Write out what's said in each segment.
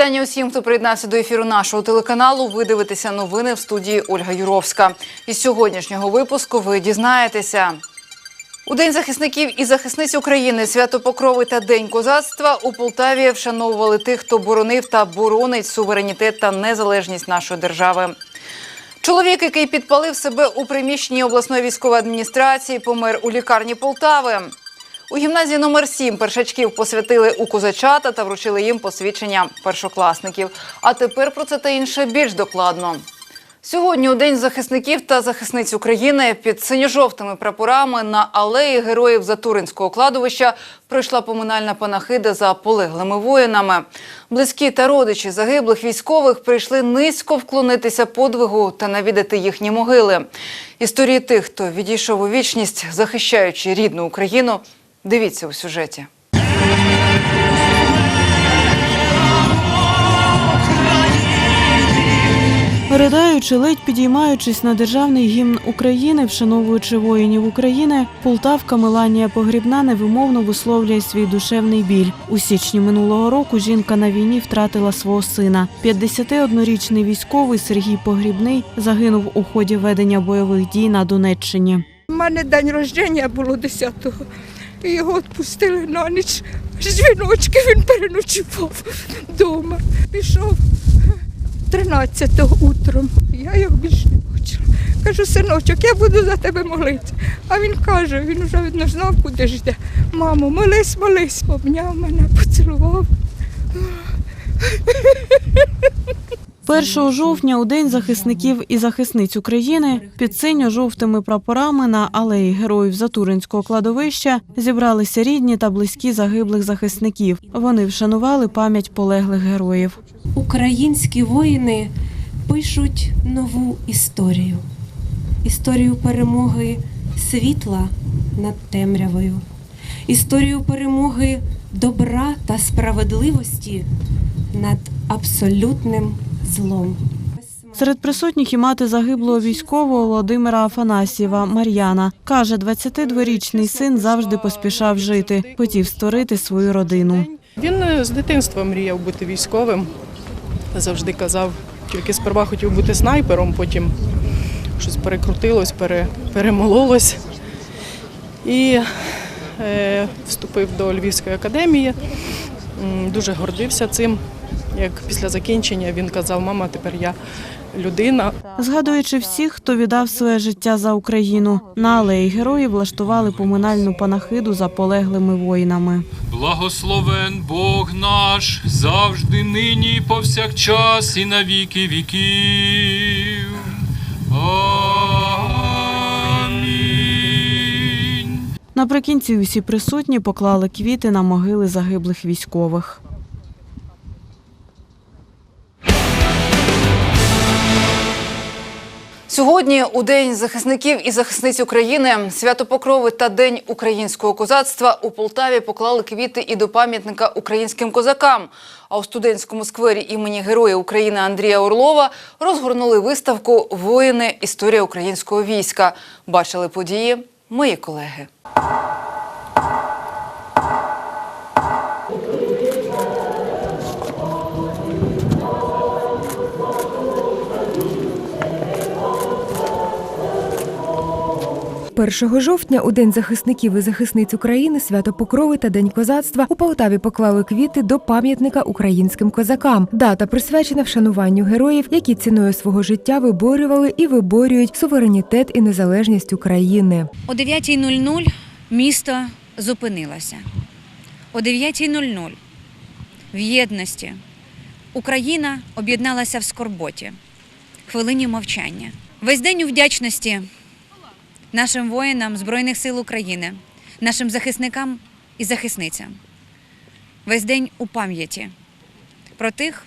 Вітання усім, хто приєднався до ефіру нашого телеканалу. Ви дивитеся новини в студії Ольга Юровська. Із сьогоднішнього випуску ви дізнаєтеся. У День захисників і захисниць України свято Покрови та День козацтва у Полтаві вшановували тих, хто боронив та боронить суверенітет та незалежність нашої держави. Чоловік, який підпалив себе у приміщенні обласної військової адміністрації, помер у лікарні Полтави. У гімназії номер 7 першачків посвятили у козачата та вручили їм посвідчення першокласників. А тепер про це та інше більш докладно. Сьогодні у День захисників та захисниць України під синьо-жовтими прапорами на алеї героїв Затуринського кладовища пройшла поминальна панахида за полеглими воїнами. Близькі та родичі загиблих військових прийшли низько вклонитися подвигу та навідати їхні могили. Історії тих, хто відійшов у вічність, захищаючи рідну Україну, дивіться у сюжеті. Ридаючи, ледь підіймаючись на державний гімн України, вшановуючи воїнів України, полтавка Меланія Погрібна невимовно висловлює свій душевний біль. У січні минулого року жінка на війні втратила свого сина. 51-річний військовий Сергій Погрібний загинув у ході ведення бойових дій на Донеччині. У мене день рождення було 10-го. І його відпустили на ніч. Жіночки він переночував вдома. Пішов 13-го утром. Я його більше не бачила. Кажу, синочок, я буду за тебе молитися. А він каже, він вже видно знав, куди ж йде. Мамо, молись, молись. Обняв мене, поцілував. 1 жовтня, у День захисників і захисниць України, під синьо-жовтими прапорами на алеї героїв Затуринського кладовища зібралися рідні та близькі загиблих захисників. Вони вшанували пам'ять полеглих героїв. Українські воїни пишуть нову історію. Історію перемоги світла над темрявою, історію перемоги добра та справедливості над абсолютним злом. Серед присутніх і мати загиблого військового Володимира Афанасьєва Мар'яна каже, 22-річний син завжди поспішав жити, хотів створити свою родину. Він е, з дитинства мріяв бути військовим. Завжди казав, тільки сперва хотів бути снайпером, потім щось перекрутилось, пере, перемололось. І е, вступив до Львівської академії. Дуже гордився цим. Як після закінчення він казав, мама, тепер я людина. Згадуючи всіх, хто віддав своє життя за Україну, на алеї героїв влаштували поминальну панахиду за полеглими воїнами. Благословен Бог наш завжди, нині, і повсякчас, і на віки віків. Амінь. Наприкінці усі присутні поклали квіти на могили загиблих військових. Сьогодні, у День захисників і захисниць України, свято Покрови та День українського козацтва у Полтаві поклали квіти і до пам'ятника українським козакам. А у студентському сквері імені Героя України Андрія Орлова розгорнули виставку Воїни. Історія українського війська. Бачили події мої колеги. – 1 жовтня у День захисників і захисниць України, свято Покрови та День козацтва у Полтаві поклали квіти до пам'ятника українським козакам. Дата присвячена вшануванню героїв, які ціною свого життя виборювали і виборюють суверенітет і незалежність України. О 9.00 місто зупинилося. О 9.00 в єдності Україна об'єдналася в скорботі, хвилині мовчання. Весь день у вдячності нашим воїнам Збройних сил України, нашим захисникам і захисницям. Весь день у пам'яті про тих,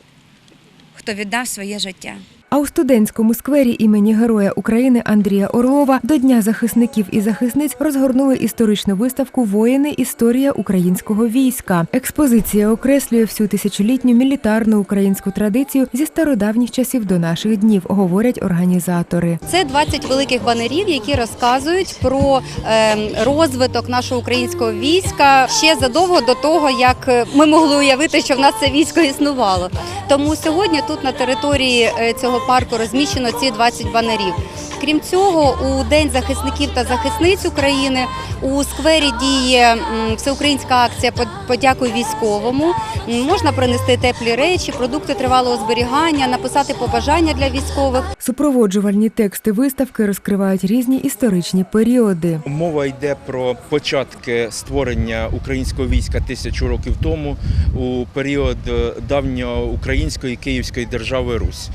хто віддав своє життя. А у студентському сквері імені Героя України Андрія Орлова до Дня захисників і захисниць розгорнули історичну виставку Воїни. Історія українського війська. Експозиція окреслює всю тисячолітню мілітарну українську традицію зі стародавніх часів до наших днів, говорять організатори. Це 20 великих банерів, які розказують про е, розвиток нашого українського війська ще задовго до того, як е, ми могли уявити, що в нас це військо існувало. Тому сьогодні тут на території е, цього парку розміщено ці 20 банерів. Крім цього, у День захисників та захисниць України у сквері діє всеукраїнська акція «Под- Подякуй військовому. Можна принести теплі речі, продукти тривалого зберігання, написати побажання для військових. Супроводжувальні тексти виставки розкривають різні історичні періоди. Мова йде про початки створення українського війська тисячу років тому у період е, давньоукраїнської Київської держави Русь.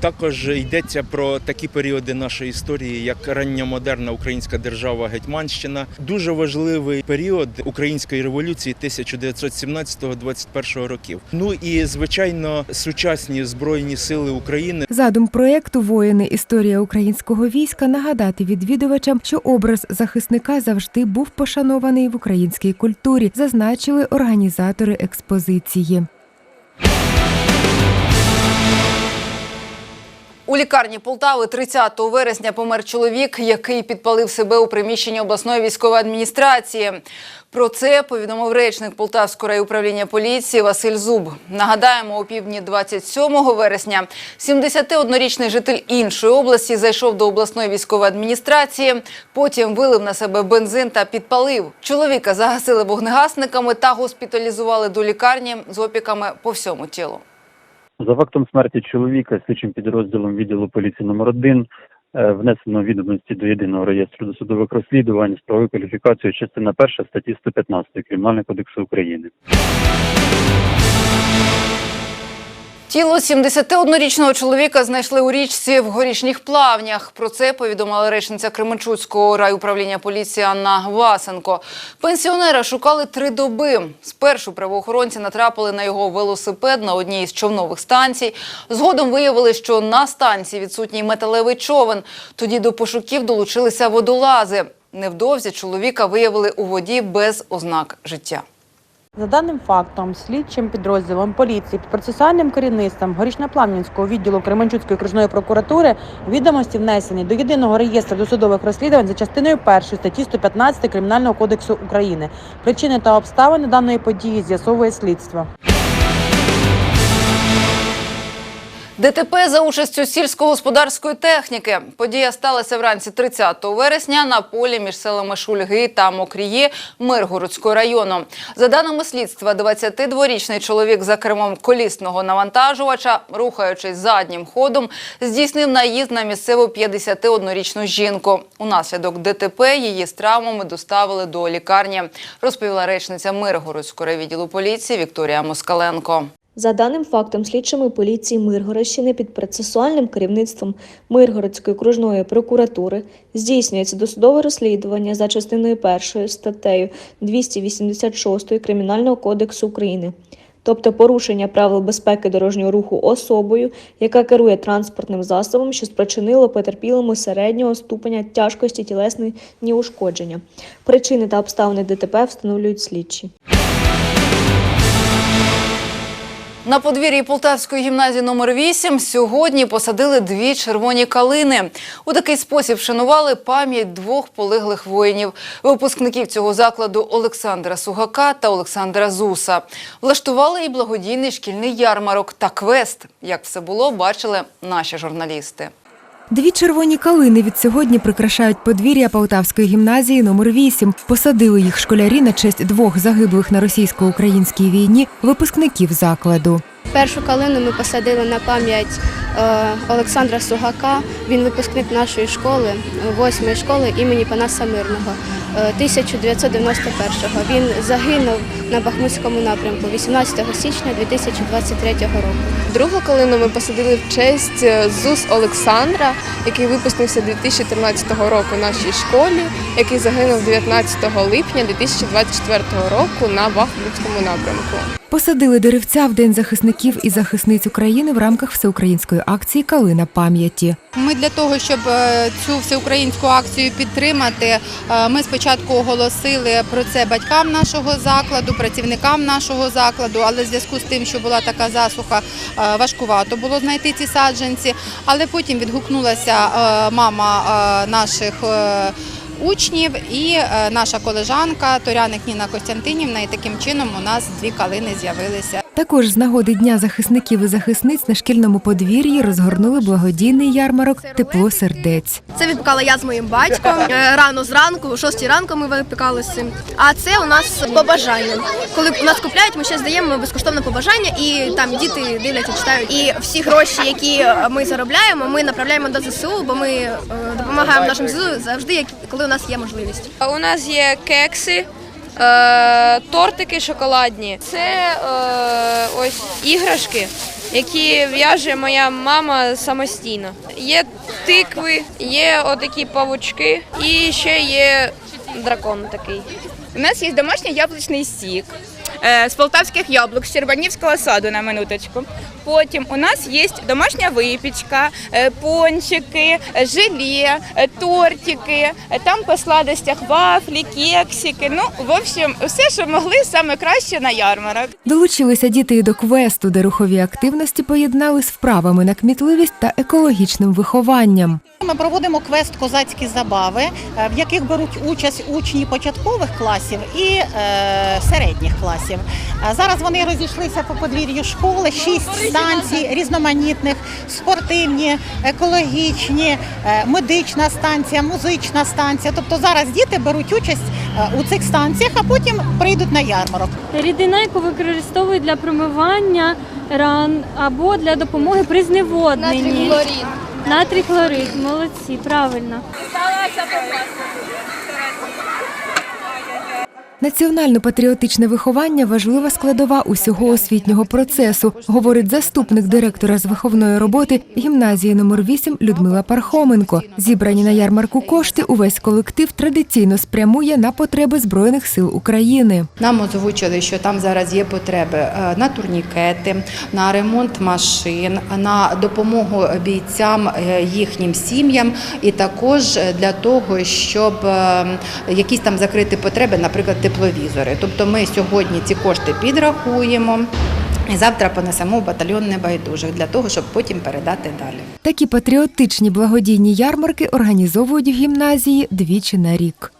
Також йдеться про такі періоди нашої історії, як рання модерна українська держава Гетьманщина. Дуже важливий період української революції 1917-21 років. Ну і звичайно сучасні збройні сили України Задум проєкту Воїни. Історія українського війська нагадати відвідувачам, що образ захисника завжди був пошанований в українській культурі, зазначили організатори експозиції. У лікарні Полтави 30 вересня помер чоловік, який підпалив себе у приміщенні обласної військової адміністрації. Про це повідомив речник Полтавського райуправління поліції Василь Зуб. Нагадаємо, у півдні 27 вересня 71-річний житель іншої області зайшов до обласної військової адміністрації. Потім вилив на себе бензин та підпалив. Чоловіка загасили вогнегасниками та госпіталізували до лікарні з опіками по всьому тілу. За фактом смерті чоловіка слідчим підрозділом відділу поліції номер 1 внесено відомості до єдиного реєстру досудових розслідувань з правовою кваліфікацією частина 1 статті 115 Кримінального кодексу України. Тіло 71-річного чоловіка знайшли у річці в горішніх плавнях. Про це повідомила речниця Кременчуцького райуправління поліції Анна Васенко. Пенсіонера шукали три доби. Спершу правоохоронці натрапили на його велосипед на одній із човнових станцій. Згодом виявили, що на станції відсутній металевий човен. Тоді до пошуків долучилися водолази. Невдовзі чоловіка виявили у воді без ознак життя. За даним фактом, слідчим підрозділом поліції під процесуальним керівництвом Горішньоплавнівського відділу Кременчуцької окружної прокуратури відомості внесені до єдиного реєстру досудових розслідувань за частиною 1 статті 115 Кримінального кодексу України. Причини та обставини даної події з'ясовує слідство. ДТП за участю сільськогосподарської техніки. Подія сталася вранці 30 вересня на полі між селами Шульги та Мокріє Миргородського району. За даними слідства, 22-річний чоловік за кермом колісного навантажувача, рухаючись заднім ходом, здійснив наїзд на місцеву 51-річну жінку. Унаслідок ДТП її з травмами доставили до лікарні, розповіла речниця Миргородського райвідділу поліції Вікторія Москаленко. За даним фактом, слідчими поліції Миргородщини під процесуальним керівництвом Миргородської окружної прокуратури здійснюється досудове розслідування за частиною 1 статтею 286 Кримінального кодексу України, тобто порушення правил безпеки дорожнього руху особою, яка керує транспортним засобом, що спричинило потерпілому середнього ступеня тяжкості тілесні ушкодження. Причини та обставини ДТП встановлюють слідчі. На подвір'ї Полтавської гімназії номер 8 сьогодні посадили дві червоні калини. У такий спосіб вшанували пам'ять двох полеглих воїнів, випускників цього закладу Олександра Сугака та Олександра Зуса. Влаштували і благодійний шкільний ярмарок та квест. Як все було, бачили наші журналісти. Дві червоні калини від сьогодні прикрашають подвір'я Полтавської гімназії номер 8 Посадили їх школярі на честь двох загиблих на російсько-українській війні випускників закладу. Першу калину ми посадили на пам'ять е, Олександра Сугака. Він випускник нашої школи, восьмої школи імені Панаса Мирного. Е, 1991-го. Він загинув на Бахмутському напрямку 18 січня 2023 року. Другу калину ми посадили в честь е, ЗУС Олександра, який випустився 2013 року в нашій школі, який загинув 19 липня 2024 року на Бахмутському напрямку. Посадили деревця в День захисників і захисниць України в рамках всеукраїнської акції Калина пам'яті. Ми для того, щоб е, цю всеукраїнську акцію підтримати, е, ми спочатку оголосили про це батькам нашого закладу, працівникам нашого закладу, але в зв'язку з тим, що була така засуха, е, важкувато було знайти ці саджанці. Але потім відгукнулася е, мама е, наших. Учнів і наша колежанка Торяник Ніна Костянтинівна, і таким чином у нас дві калини з'явилися. Також з нагоди Дня захисників і захисниць на шкільному подвір'ї розгорнули благодійний ярмарок Тепло сердець. Це випікала я з моїм батьком. Е, Рано зранку, о 6 ранку ми випікали з цим. А це у нас побажання. Коли у нас купляють, ми ще здаємо безкоштовне побажання, і там діти дивляться, читають. І всі гроші, які ми заробляємо, ми направляємо до ЗСУ, бо ми е, допомагаємо нашим ЗСУ завжди, коли у нас є можливість. У нас є кекси, е, тортики шоколадні. Це е, ось іграшки, які в'яже моя мама самостійно. Є тикви, є отакі павучки і ще є дракон такий. У нас є домашній яблучний сік е, з полтавських яблук, з Щербанівського саду на минуточку. Потім у нас є домашня випічка, е, пончики, желе, е, тортики, е, там по сладостях вафлі, кексики. Ну, в общем, все, що могли, саме краще на ярмарок. Долучилися діти і до квесту, де рухові активності поєднали з вправами на кмітливість та екологічним вихованням. Ми проводимо квест Козацькі забави, в яких беруть участь учні початкових класів і е, середніх класів. Зараз вони розійшлися по подвір'ю школи, шість станцій різноманітних, спортивні, екологічні, е, медична станція, музична станція. Тобто зараз діти беруть участь е, у цих станціях, а потім прийдуть на ярмарок. Рідина, яку використовують для промивання ран або для допомоги при зневодненні. Натрій хлорид. Натрій хлорид, молодці, правильно. Національно-патріотичне виховання важлива складова усього освітнього процесу, говорить заступник директора з виховної роботи гімназії номер 8 Людмила Пархоменко. Зібрані на ярмарку кошти увесь колектив традиційно спрямує на потреби збройних сил України. Нам озвучили, що там зараз є потреби е, на турнікети, на ремонт машин, на допомогу бійцям е, їхнім сім'ям, і також для того, щоб е, якісь там закрити потреби, наприклад, тепловізори. Тобто ми сьогодні ці кошти підрахуємо. І завтра понесемо в батальйон небайдужих для того, щоб потім передати далі. Такі патріотичні благодійні ярмарки організовують в гімназії двічі на рік.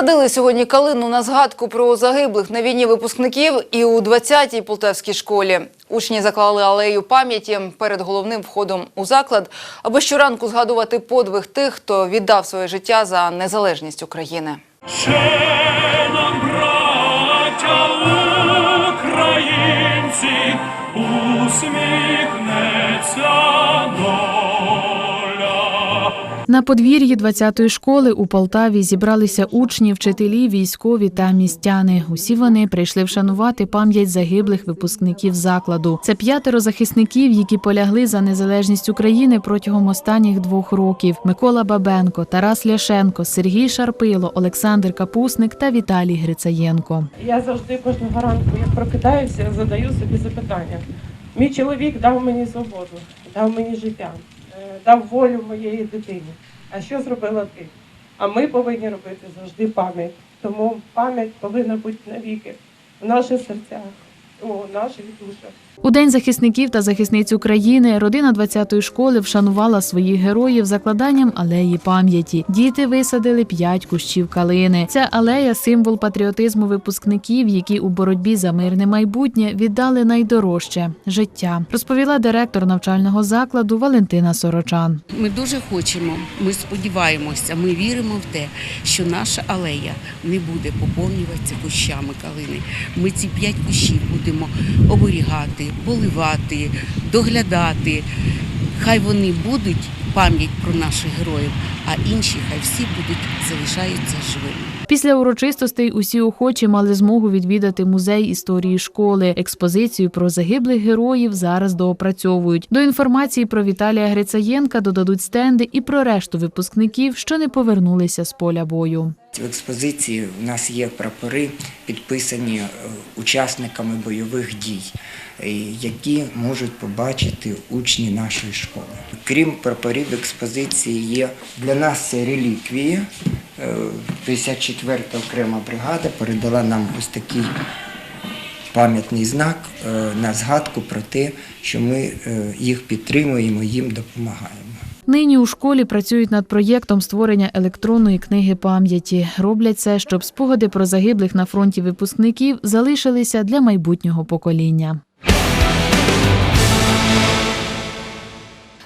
Садили сьогодні калину на згадку про загиблих на війні випускників і у 20-й полтавській школі. Учні заклали алею пам'яті перед головним входом у заклад, аби щоранку згадувати подвиг тих, хто віддав своє життя за незалежність України. Ще нам, браття українці, усміхнеться. На подвір'ї 20-ї школи у Полтаві зібралися учні, вчителі, військові та містяни. Усі вони прийшли вшанувати пам'ять загиблих випускників закладу. Це п'ятеро захисників, які полягли за незалежність України протягом останніх двох років: Микола Бабенко, Тарас Ляшенко, Сергій Шарпило, Олександр Капусник та Віталій Грицаєнко. Я завжди кожного ранку, як прокидаюся, задаю собі запитання. Мій чоловік дав мені свободу, дав мені життя, дав волю моєї дитині. А що зробила ти? А ми повинні робити завжди пам'ять. Тому пам'ять повинна бути навіки в наших серцях, у наших душах. У День захисників та захисниць України родина 20-ї школи вшанувала своїх героїв закладанням алеї пам'яті. Діти висадили п'ять кущів калини. Ця алея символ патріотизму випускників, які у боротьбі за мирне майбутнє віддали найдорожче життя. Розповіла директор навчального закладу Валентина Сорочан. Ми дуже хочемо, ми сподіваємося, ми віримо в те, що наша алея не буде поповнюватися кущами калини. Ми ці п'ять кущів будемо оберігати, поливати, доглядати. Хай вони будуть пам'ять про наших героїв, а інші хай всі будуть залишаються живими. Після урочистостей усі охочі мали змогу відвідати музей історії школи. Експозицію про загиблих героїв зараз доопрацьовують. До інформації про Віталія Грицаєнка додадуть стенди і про решту випускників, що не повернулися з поля бою. В експозиції у нас є прапори, підписані е, учасниками бойових дій, е, які можуть побачити учні нашої школи. Крім прапорів, в експозиції є для нас це реліквії. Е, 54-та окрема бригада передала нам ось такий пам'ятний знак е, на згадку про те, що ми е, їх підтримуємо, їм допомагаємо. Нині у школі працюють над проєктом створення електронної книги пам'яті. Роблять це, щоб спогади про загиблих на фронті випускників залишилися для майбутнього покоління.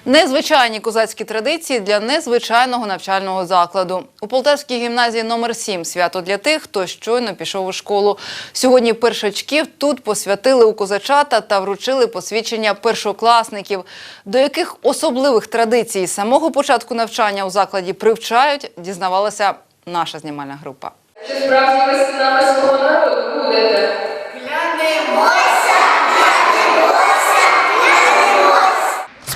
Незвичайні козацькі традиції для незвичайного навчального закладу. У Полтавській гімназії номер 7 свято для тих, хто щойно пішов у школу. Сьогодні першачків тут посвятили у козачата та вручили посвідчення першокласників. До яких особливих традицій з самого початку навчання у закладі привчають, дізнавалася наша знімальна група. Чи справжніми синами свого народу будете?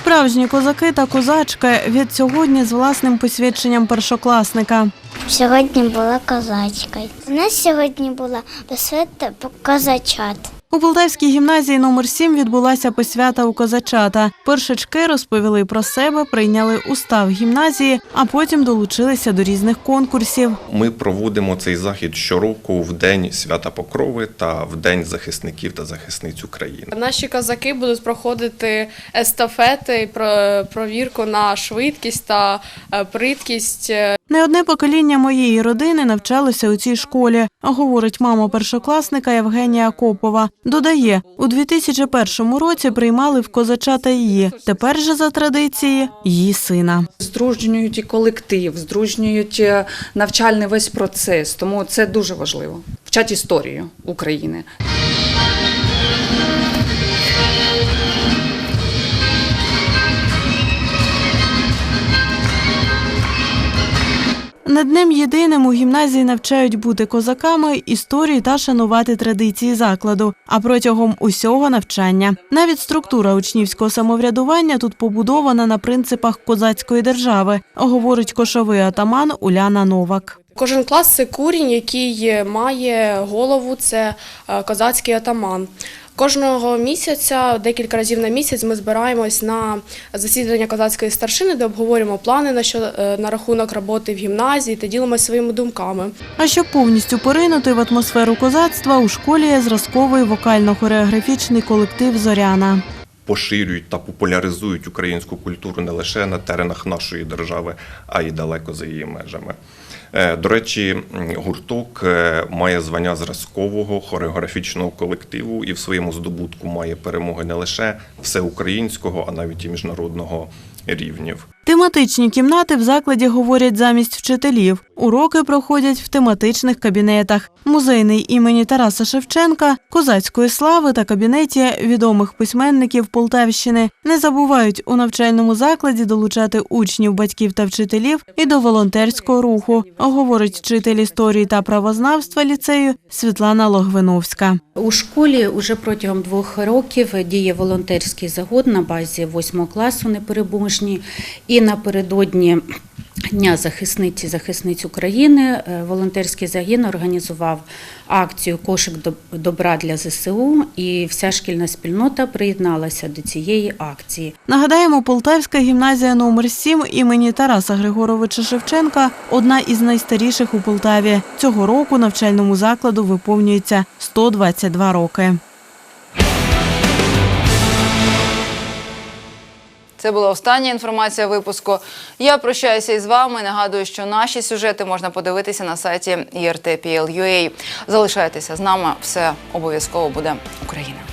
Справжні козаки та козачки від сьогодні з власним посвідченням першокласника. Сьогодні була козачка. У нас сьогодні була посвята козачат. У Полтавській гімназії номер 7 відбулася посвята у козачата. Першачки розповіли про себе, прийняли устав гімназії, а потім долучилися до різних конкурсів. Ми проводимо цей захід щороку в день свята Покрови та в день захисників та захисниць України. Наші козаки будуть проходити естафети, про- провірку на швидкість та е, приткість. Не одне покоління моєї родини навчалося у цій школі, говорить мама першокласника Євгенія Копова. Додає, у 2001 році приймали в козачата її. Тепер же за традиції її сина. Здружнюють і колектив, здружнюють е, навчальний весь процес. Тому це дуже важливо. Вчать історію України. Над днем єдиним у гімназії навчають бути козаками, історії та шанувати традиції закладу. А протягом усього навчання навіть структура учнівського самоврядування тут побудована на принципах козацької держави, говорить кошовий атаман Уляна Новак. Кожен клас це курінь, який має голову, це е, козацький атаман. Кожного місяця, декілька разів на місяць, ми збираємось на засідання козацької старшини, де обговорюємо плани на що е, на рахунок роботи в гімназії та ділимося своїми думками. А щоб повністю поринути в атмосферу козацтва, у школі є зразковий вокально-хореографічний колектив Зоряна. Поширюють та популяризують українську культуру не лише на теренах нашої держави, а й далеко за її межами. Е, До речі, гурток е, має звання зразкового хореографічного колективу і в своєму здобутку має перемоги не лише всеукраїнського, а навіть і міжнародного рівнів. Тематичні кімнати в закладі говорять замість вчителів. Уроки проходять в тематичних кабінетах: музейний імені Тараса Шевченка, козацької слави та кабінеті відомих письменників Полтавщини. Не забувають у навчальному закладі долучати учнів, батьків та вчителів і до волонтерського руху, говорить вчитель історії та правознавства ліцею Світлана Логвиновська. У школі вже протягом двох років діє волонтерський загон на базі восьмого класу непереможні. І напередодні Дня захисниці захисниць України е, волонтерський загін організував акцію Кошик доб- добра для ЗСУ, і вся шкільна спільнота приєдналася до цієї акції. Нагадаємо, Полтавська гімназія номер 7 імені Тараса Григоровича Шевченка одна із найстаріших у Полтаві. Цього року навчальному закладу виповнюється 122 роки. Це була остання інформація випуску. Я прощаюся із вами. Нагадую, що наші сюжети можна подивитися на сайті IRT.PL.UA. Залишайтеся з нами. Все обов'язково буде Україна.